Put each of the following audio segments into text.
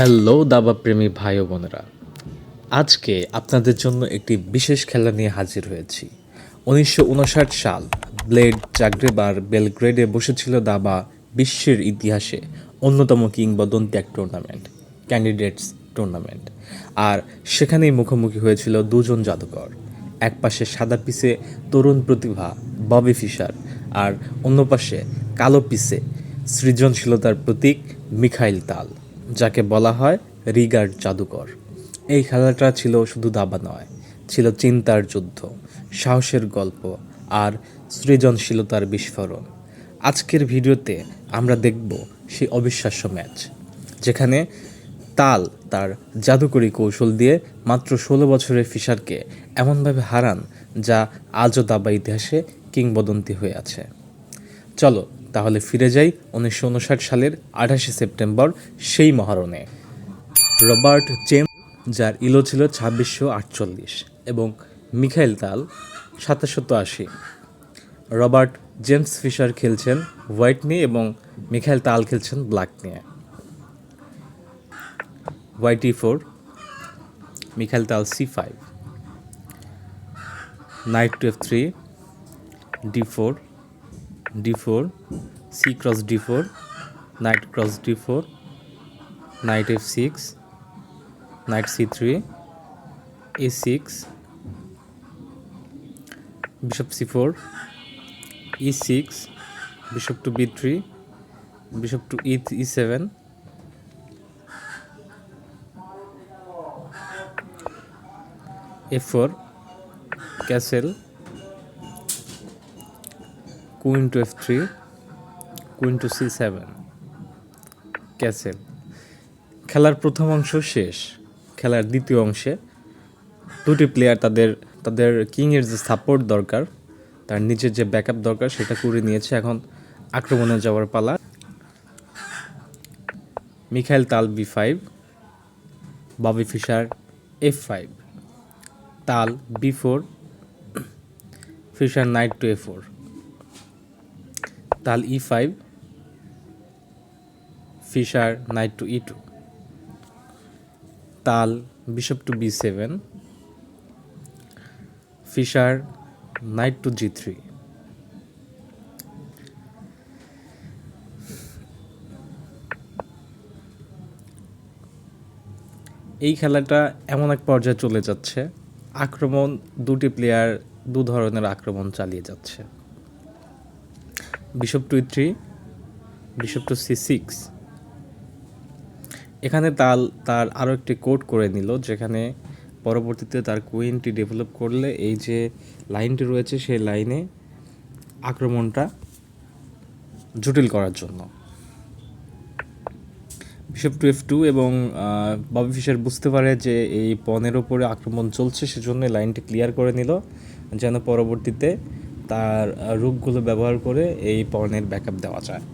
Hello দাবা প্রেমী ভাই ও বোনেরা। আজকে আপনাদের জন্য একটি বিশেষ খেলা নিয়ে হাজির হয়েছি। উনিশশো উনষাট সাল ব্লেড জাগ্রেবার বেলগ্রেডে বসেছিল দাবা বিশ্বের ইতিহাসে অন্যতম কিংবদন্তি এক টুর্নামেন্ট ক্যান্ডিডেটস টুর্নামেন্ট আর সেখানেই মুখোমুখি হয়েছিল দুজন জাদুকর। এক পাশে সাদা পিসে তরুণ প্রতিভা ববি ফিশার আর অন্য পাশে কালো পিসে সৃজনশীলতার প্রতীক মিখাইল তাল। যাকে বলা হয় রিগার্ড জাদুকর। এই খেলাটা ছিল শুধু দাবা নয়, ছিল চিন্তার যুদ্ধ, সাহসের গল্প আর সৃজনশীলতার বিস্ফোরণ। আজকের ভিডিওতে আমরা দেখব সেই অবিশ্বাস্য ম্যাচ, যেখানে তাল তার জাদুকরী কৌশল দিয়ে মাত্র ষোলো বছরের ফিশারকে এমনভাবে হারান যা আজও দাবা ইতিহাসে কিংবদন্তি হয়ে আছে। চলো তাহলে ফিরে যাই উনিশশো উনষাট সালের আঠাশে সেপ্টেম্বর সেই মহারণে। রবার্ট জেম যার ইলো ছিল ছাব্বিশশো আটচল্লিশ এবং মিখাইল তাল সাতাশশত আশি। রবার্ট জেমস ফিশার খেলছেন হোয়াইট নিয়ে এবং মিখাইল তাল খেলছেন ব্ল্যাক নিয়ে white four, Mikhail Tal c five. Knight to f three, d four d4 c cross d4 knight cross d4 knight f6 knight c3 a6 bishop c4 e6 bishop to b3 bishop to e e7 f4 castle queen to f three, queen to c seven. Castle খেলার প্রথম অংশ শেষ। খেলার দ্বিতীয় অংশে দুটি player তাদের তাদের কিংয়ের যে সাপোর্ট দরকার, তার নিজের যে ব্যাকআপ দরকার, সেটা করে নিয়েছে এখন আক্রমণে যাওয়ার পালা। Mikhail Tal b five, Bobby Fischer f five. Tal b four, Fischer knight to a four. Tal e five, Fischer, knight to e two. Tal bishop to b seven, Fischer, knight to g three. এই খেলাটা এমন এক পর্যায়ে চলে যাচ্ছে। আক্রমণ, দুটি player দু ধরনের আক্রমণ চালিয়ে যাচ্ছে। Bishop to three bishop to c six এখানে তাল, তার আরও একটি কোড করে নিল, যেখানে পরবর্তীতে তার কুইনটি ডেভেলপ করলে এই যে লাইনটি রয়েছে সেই লাইনে আক্রমণটা জটিল করার জন্য। বিশপ টু এফ টু এবং ববি ফিশার বুঝতে পারে যে এই পনেরো ওপরে আক্রমণ চলছে, সেজন্য লাইনটি ক্লিয়ার করে নিল, যেন পরবর্তীতে তার রূপগুলো ব্যবহার করে এই পর্ণের ব্যাকআপ দেওয়া যায়।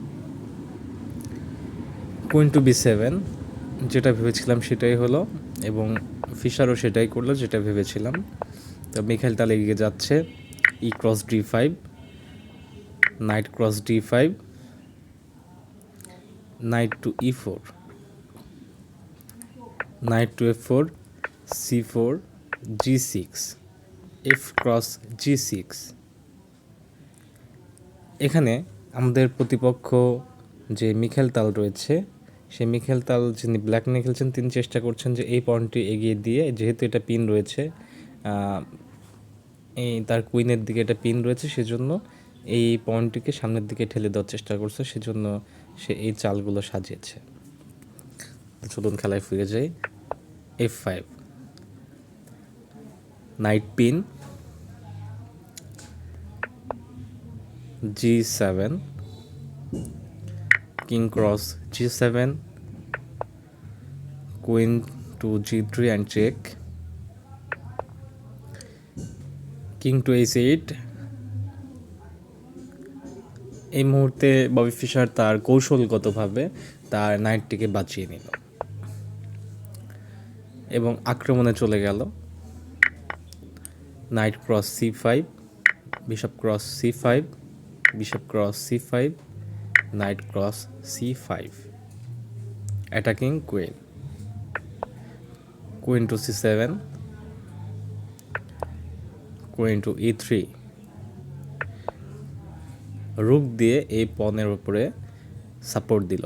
কুইন টু বি সেভেন যেটা ভেবেছিলাম সেটাই হলো এবং ফিশারও সেটাই করল যেটা ভেবেছিলাম। তো মিখাইল তালে এগিয়ে যাচ্ছে e cross d five knight cross d five knight to e four knight to f four c four g six f cross g six এখানে আমাদের প্রতিপক্ষ যে মিখেল তাল রয়েছে, সেই মিখেল তাল যিনি ব্ল্যাক নিয়ে খেলছেন, তিনি চেষ্টা করছেন যে এই পয়েন্টটি এগিয়ে দিয়ে, যেহেতু এটা পিন রয়েছে এই তার কুইনের দিকে এটা পিন রয়েছে, সেজন্য এই পয়েন্টটিকে সামনের দিকে ঠেলে দেওয়ার চেষ্টা করছে, সেজন্য সে এই চালগুলো সাজিয়েছে। চলুন খেলায় ফিরে যাই। F five knight pin g7 king cross g7 queen to g3 and check king to h8 এই মুহূর্তে ববি ফিশার তার কৌশলগতভাবে তার নাইটটিকে বাঁচিয়ে নিল এবং আক্রমণে চলে গেল knight cross c five bishop cross c five bishop cross c5 knight cross c5 attacking queen. Queen to c seven queen to e three rook দিয়ে এই পনেরো উপরে সাপোর্ট দিল।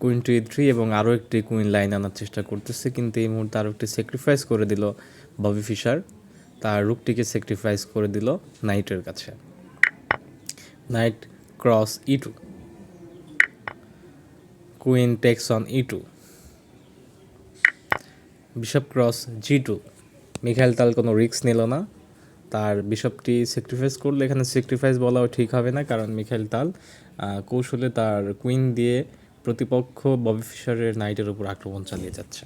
কুইন টু ই থ্রি এবং আরও একটি কুইন লাইন আনার চেষ্টা করতেছে, কিন্তু এই মুহূর্তে আরও একটি স্যাক্রিফাইস করে দিল ববি ফিশার তার রুকটিকে স্যাক্রিফাইস করে দিল নাইটের কাছে। Knight cross e two queen takes on e two bishop cross g two Mikhail Tal কোনো রিস্ক নিল না। তার বিশপটি স্যাক্রিফাইস করলে। এখানে স্যাক্রিফাইস বলাও ঠিক হবে না, কারণ মিখাইল তাল কৌশলে তার কুইন দিয়ে প্রতিপক্ষ ববি ফিশারের নাইটের উপর আক্রমণ চালিয়ে যাচ্ছে।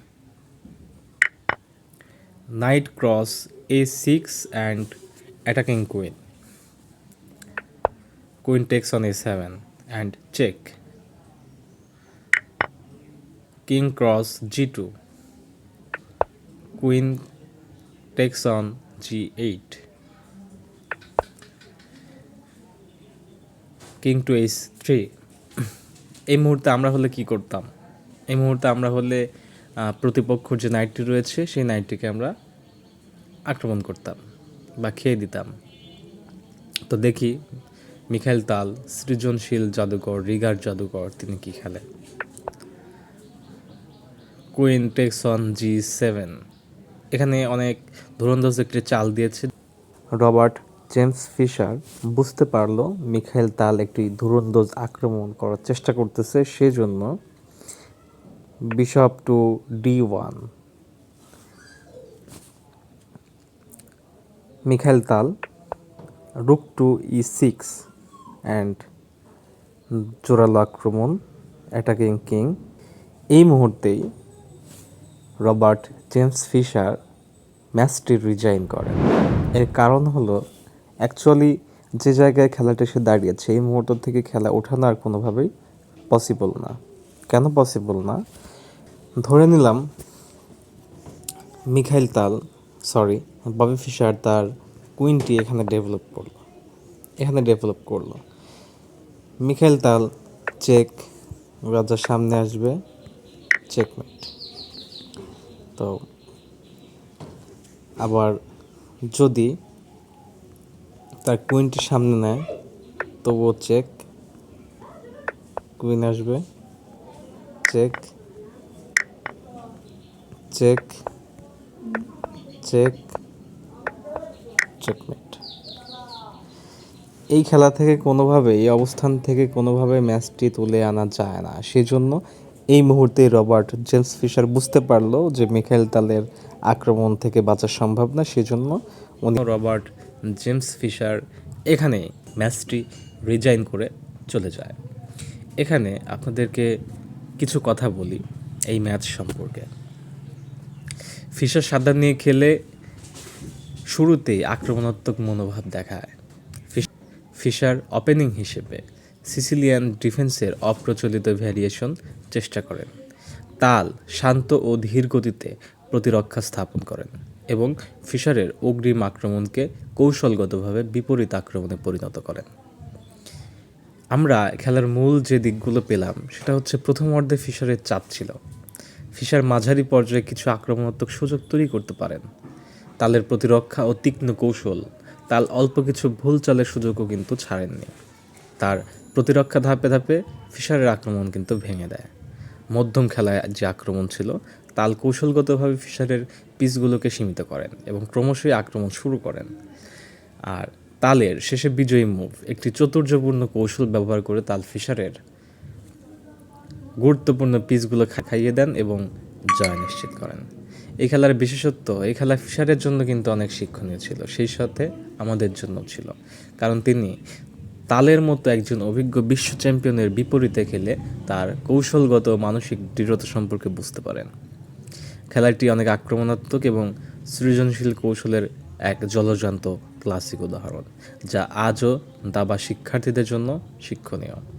Knight cross a six and attacking queen a seven and check king cross g two queen takes on g eight king to h three এই মুহূর্তে আমরা হলে কি করতাম? এই মুহূর্তে আমরা হলে প্রতিপক্ষর যে নাইটটি রয়েছে, সেই নাইটটিকে আমরা আক্রমণ করতাম বা খেয়ে দিতাম। তো দেখি মিখাইল তাল, সৃজনশীল জাদুকর, রিগার জাদুকর তিনি কি খেলেন? Queen takes on g seven. এখানে অনেক ধুরন্ধর একটি চাল দিয়েছে। রবার্ট জেমস ফিশার বুঝতে পারল মিখাইল তাল একটি ধুরন্ধজ আক্রমণ করার চেষ্টা করতেছে, সেজন্য bishop to D one. Mikhail Tal, rook to E six. And জোরালো আক্রমণ অ্যাটাকিং কিং। এই মুহূর্তেই রবার্ট জেমস ফিশার ম্যাচটি রিজাইন করেন এর কারণ হলো, অ্যাকচুয়ালি যে জায়গায় খেলাটা সে দাঁড়িয়েছে, এই মুহূর্ত থেকে খেলা ওঠানো আর কোনোভাবেই পসিবল না। কেন পসিবল না? ধরে নিলাম, Mikhail Tal, sorry, Bobby fisher তার কুইনটি এখানে ডেভেলপ করল। এখানে ডেভেলপ করল। মিখাইল তাল, চেক রাজা সামনে আসবে চেকমেট তো আবার যদি তার কুইনটি সামনে নেয়, তবুও চেক কুইন আসবে চেক চেক চেক চেকমেট এই খেলা থেকে কোনোভাবে, এই অবস্থান থেকে কোনোভাবে ম্যাচটি তুলে আনা যায় না। সেজন্য এই মুহূর্তে রবার্ট জেমস ফিশার বুঝতে পারল যে মিখাইল তালের আক্রমণ থেকে বাঁচা সম্ভব না, সেজন্য উনি রবার্ট জেমস ফিশার এখানে ম্যাচটি রিজাইন করে চলে যায়। এখানে আপনাদেরকে কিছু কথা বলি এই ম্যাচ সম্পর্কে। ফিশার সাদা নিয়ে খেলে শুরুতেই আক্রমণাত্মক মনোভাব দেখায়। ফিশার ওপেনিং হিসেবে সিসিলিয়ান ডিফেন্সের অপ্রচলিত ভ্যারিয়েশন চেষ্টা করেন। তাল শান্ত ও ধীর গতিতে প্রতিরক্ষা স্থাপন করেন এবং ফিশারের অগ্রিম আক্রমণকে কৌশলগতভাবে বিপরীত আক্রমণে পরিণত করেন। আমরা খেলার মূল যে দিকগুলো পেলাম, সেটা হচ্ছে প্রথম অর্ধে ফিশারের চাপ ছিল। ফিশার মাঝারি পর্যায়ে কিছু আক্রমণাত্মক সুযোগ তৈরি করতে পারেন। তালের প্রতিরক্ষা ও তীক্ষ্ণ কৌশল তাল অল্প কিছু ভুল চালের সুযোগও কিন্তু ছাড়েননি। তার প্রতিরক্ষা ধাপে ধাপে ফিশারের আক্রমণ কিন্তু ভেঙে দেয়। মধ্যম খেলায় যে আক্রমণ ছিল, তাল কৌশলগতভাবে ফিশারের পিচগুলোকে সীমিত করেন এবং ক্রমশই আক্রমণ শুরু করেন। আর তালের শেষে বিজয়ী মুভ, একটি চতুর্যপূর্ণ কৌশল ব্যবহার করে তাল ফিশারের গুরুত্বপূর্ণ পিচগুলো খাইয়ে দেন এবং জয় নিশ্চিত করেন। এই খেলার বিশেষত্ব, এই খেলা ফিশারের জন্য কিন্তু অনেক শিক্ষণীয় ছিল, সেই সাথে আমাদের জন্য ছিল। কারণ তিনি তালের মতো একজন অভিজ্ঞ বিশ্ব চ্যাম্পিয়নের বিপরীতে খেলে তার কৌশলগত মানসিক দৃঢ়তা সম্পর্কে বুঝতে পারেন। খেলাটি অনেক আক্রমণাত্মক এবং সৃজনশীল কৌশলের এক জলজান্ত ক্লাসিক উদাহরণ, যা আজও দাবা শিক্ষার্থীদের জন্য শিক্ষণীয়।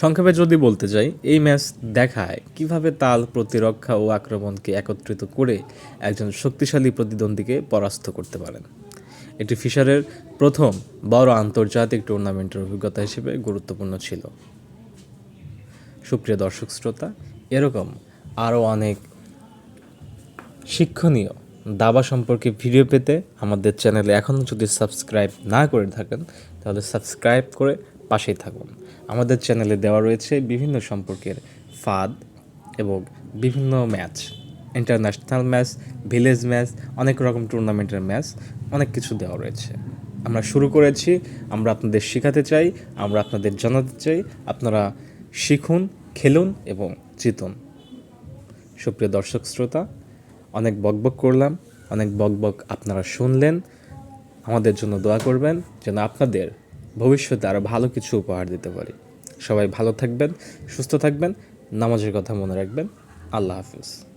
সংক্ষেপে যদি বলতে যাই, এই ম্যাচ দেখায় কীভাবে তাল প্রতিরক্ষা ও আক্রমণকে একত্রিত করে একজন শক্তিশালী প্রতিদ্বন্দ্বীকে পরাস্ত করতে পারেন। এটি ফিশারের প্রথম বড় আন্তর্জাতিক টুর্নামেন্টের অভিজ্ঞতা হিসেবে গুরুত্বপূর্ণ ছিল। সুপ্রিয় দর্শক শ্রোতা, এরকম আরও অনেক শিক্ষণীয় দাবা সম্পর্কে ভিডিও পেতে আমাদের চ্যানেলে এখনও যদি সাবস্ক্রাইব না করে থাকেন, তাহলে সাবস্ক্রাইব করে পাশেই থাকুন। আমাদের চ্যানেলে দেওয়া রয়েছে বিভিন্ন সম্পর্কের ফাদ এবং বিভিন্ন match. International match, village match, অনেক রকম টুর্নামেন্টের ম্যাচ, অনেক কিছু দেওয়া রয়েছে। আমরা শুরু করেছি, আমরা আপনাদের শেখাতে চাই, আমরা আপনাদের জানাতে চাই, আপনারা শিখুন, খেলুন এবং জিতুন। সুপ্রিয় দর্শক শ্রোতা, অনেক বকবক করলাম, অনেক বকবক আপনারা শুনলেন। আমাদের জন্য দোয়া করবেন যেন আপনাদের ভবিষ্যতে আরও ভালো কিছু উপহার দিতে পারি। সবাই ভালো থাকবেন, সুস্থ থাকবেন, নামাজের কথা মনে রাখবেন। আল্লাহ হাফিজ।